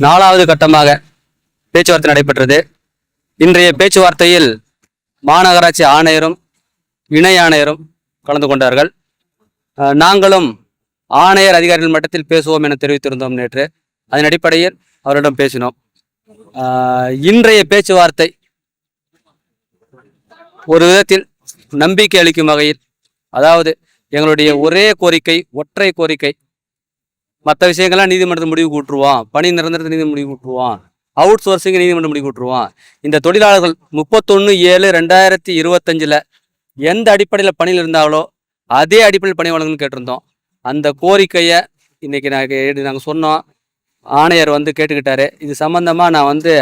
நாலாவது கட்டமாக பேச்சுவார்த்தை நடைபெற்றது. இன்றைய பேச்சுவார்த்தையில் மாநகராட்சி ஆணையரும் இணை ஆணையரும் கலந்து கொண்டார்கள். நாங்களும் ஆணையர் அதிகாரிகள் மட்டத்தில் பேசுவோம் என தெரிவித்திருந்தோம் நேற்று. அதன் அடிப்படையில் அவரிடம் பேசினோம். இன்றைய பேச்சுவார்த்தை ஒரு விதத்தில் நம்பிக்கை அளிக்கும் வகையில் அதாவது எங்களுடைய ஒரே கோரிக்கை ஒற்றை கோரிக்கை மற்ற விஷயங்கள்லாம் நீதிமன்றத்தை முடிவு கூட்டுருவோம் பணி நிரந்தரத்தை நீதி முடிவு கூட்டுருவோம் அவுட் சோர்சிங் நீதிமன்றம் முடிவு கூட்டுருவான். இந்த தொழிலாளர்கள் முப்பத்தொன்று ஏழு ரெண்டாயிரத்தி இருபத்தஞ்சில் எந்த அடிப்படையில் பணியில் இருந்தாங்களோ அதே அடிப்படையில் பணி வழங்கணும்னு கேட்டிருந்தோம். அந்த கோரிக்கையை இன்றைக்கி நாங்கள் நாங்கள் சொன்னோம். ஆணையர் வந்து கேட்டுக்கிட்டாரு. இது சம்மந்தமாக நான் வந்து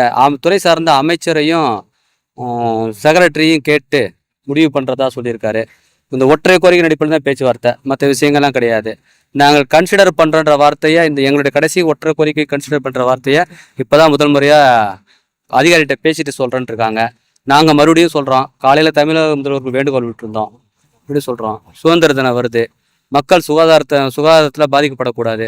துறை சார்ந்த அமைச்சரையும் செக்ரட்டரியும் கேட்டு முடிவு பண்ணுறதா சொல்லியிருக்காரு. இந்த ஒற்றை கோரிக்கை அடிப்படையில் தான் பேச்சுவார்த்தை. மற்ற விஷயங்கள்லாம் கிடையாது. நாங்கள் கன்சிடர் பண்ணுறன்ற வார்த்தையை இந்த எங்களுடைய கடைசி ஒற்றை கோரிக்கை கன்சிடர் பண்ணுற வார்த்தையை இப்போ தான் முதல் முறையாக அதிகாரிகிட்ட பேசிட்டு சொல்கிறேன்ட்டு இருக்காங்க. நாங்கள் மறுபடியும் சொல்கிறோம் காலையில் தமிழக முதல்வருக்கு வேண்டுகோள் விட்டுருந்தோம். இப்படி சொல்கிறோம் சுதந்திர தினம் வருது. மக்கள் சுகாதாரத்தை சுகாதாரத்தில் பாதிக்கப்படக்கூடாது.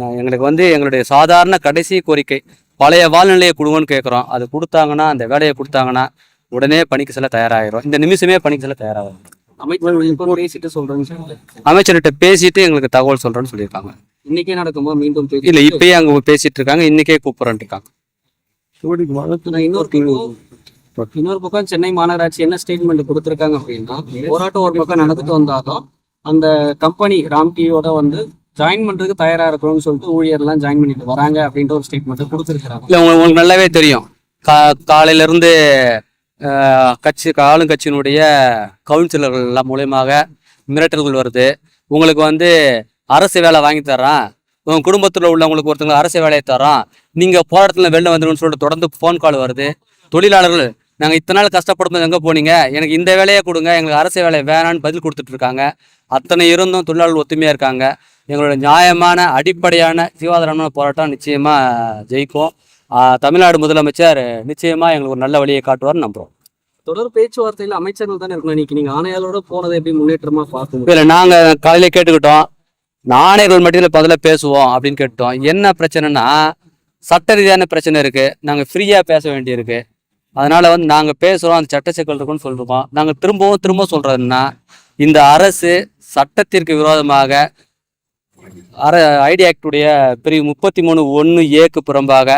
நான் எங்களுக்கு வந்து எங்களுடைய சாதாரண கடைசி கோரிக்கை பழைய வாழ்நிலையை கொடுங்கன்னு கேட்குறோம் அது கொடுத்தாங்கன்னா அந்த வேலையை கொடுத்தாங்கன்னா உடனே பணிக்கு செல்ல தயாராகிரும் இந்த நிமிஷமே பணிக்கு செல்ல தயாராகும். அமைச்சர் பேசிட்டு சொல்றேன்னு அமைச்சர்கிட்ட பேசிட்டு எங்களுக்கு தகவல் சொல்கிறேன்னு சொல்லியிருக்காங்க. இன்னைக்கே நடக்கும்போது மீண்டும் பேசி இல்லை இப்பயே அங்கே பேசிட்டு இருக்காங்க இன்னைக்கே கூப்பிட்றேன்ட்டு இருக்காங்க இன்னொரு பக்கம் இன்னொரு பக்கம் சென்னை மாநகராட்சி என்ன ஸ்டேட்மெண்ட் கொடுத்துருக்காங்க அப்படின்னா போராட்டம் ஒரு பக்கம் நடந்துட்டு வந்தாலும் அந்த கம்பெனி ராம்கியோட வந்து ஜாயின் பண்றதுக்கு தயாரா இருக்கணும்னு சொல்லிட்டு ஊழியர்லாம் ஜாயின் பண்ணிட்டு வராங்க அப்படின்ற ஒரு ஸ்டேட்மெண்ட் கொடுத்துருக்காங்க இல்லை உங்களுக்கு நல்லாவே தெரியும். கா காலையிலேருந்து கட்சி ஆளுங்கட்சியினுடைய கவுன்சிலர்கள் எல்லாம் மூலியமாக மிரட்டல்கள் வருது. உங்களுக்கு வந்து அரசு வேலை வாங்கி தரேன் உங்கள் குடும்பத்தில் உள்ளவங்களுக்கு ஒருத்தவங்க அரசு வேலையை தரோம் நீங்கள் போராட்டத்தில் வெளில வந்துருன்னு சொல்லிட்டு தொடர்ந்து ஃபோன் கால் வருது. தொழிலாளர்கள் நாங்கள் இத்தனை நாள் கஷ்டப்படும்போது எங்கே போனீங்க? எனக்கு இந்த வேலையை கொடுங்க எங்களுக்கு அரசு வேலை வேணான்னு பதில் கொடுத்துட்டு இருக்காங்க. அத்தனை இருந்தும் தொழிலாளர்கள் ஒத்துமையாக இருக்காங்க. எங்களோட நியாயமான அடிப்படையான ஜீவாதாரமான போராட்டம் நிச்சயமாக ஜெயிக்கும். தமிழ்நாடு முதலமைச்சர் நிச்சயமாக எங்களுக்கு ஒரு நல்ல வழியை காட்டுவார்னு நம்புகிறோம் தொடர் பேச்சுவார்த்தையில அமைச்சர்கள் தானே இருக்கணும் இன்னைக்கு? நீங்க ஆணையாளரோட போனதை எப்படி முன்னேற்றமா பார்க்க இல்லை நாங்கள் காலையில கேட்டுக்கிட்டோம். நாணயர்கள் மட்டும் பதில பேசுவோம் அப்படின்னு கேட்டோம் என்ன பிரச்சனைனா சட்ட ரீதியான பிரச்சனை இருக்கு. நாங்கள் ஃப்ரீயாக பேச வேண்டியிருக்கு. அதனால வந்து நாங்கள் பேசுகிறோம் அந்த சட்ட சிக்கல் இருக்குன்னு சொல்லிருக்கோம். நாங்கள் திரும்பவும் திரும்ப சொல்றதுன்னா இந்த அரசு சட்டத்திற்கு விரோதமாக அர ஐடி ஆக்டுடைய பிரிவு முப்பத்தி மூணு ஒன்று ஏக்கு புறம்பாக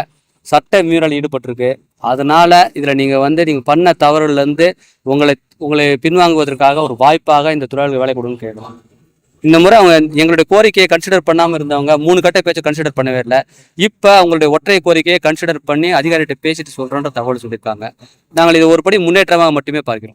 சட்ட மீறல் ஈடுபட்டிருக்கு. அதனால் இதில் நீங்கள் வந்து நீங்கள் பண்ண தவறுலேருந்து உங்களை உங்களை பின்வாங்குவதற்காக ஒரு வாய்ப்பாக இந்த தொழிலாளர்கள் வேலை கொடுன்னு கேட்கும் இந்த முறை அவங்க எங்களுடைய கோரிக்கையை கன்சிடர் பண்ணாமல் இருந்தவங்க மூணு கட்ட பேச்சை கன்சிடர் பண்ணவே இல்லை. இப்போ அவங்களுடைய ஒற்றை கோரிக்கையை கன்சிடர் பண்ணி அதிகாரிகிட்ட பேசிட்டு சொல்கிறோன்ற தகவல் சொல்லியிருக்காங்க. நாங்கள் இது ஒருபடி முன்னேற்றமாக மட்டுமே பார்க்கிறோம்.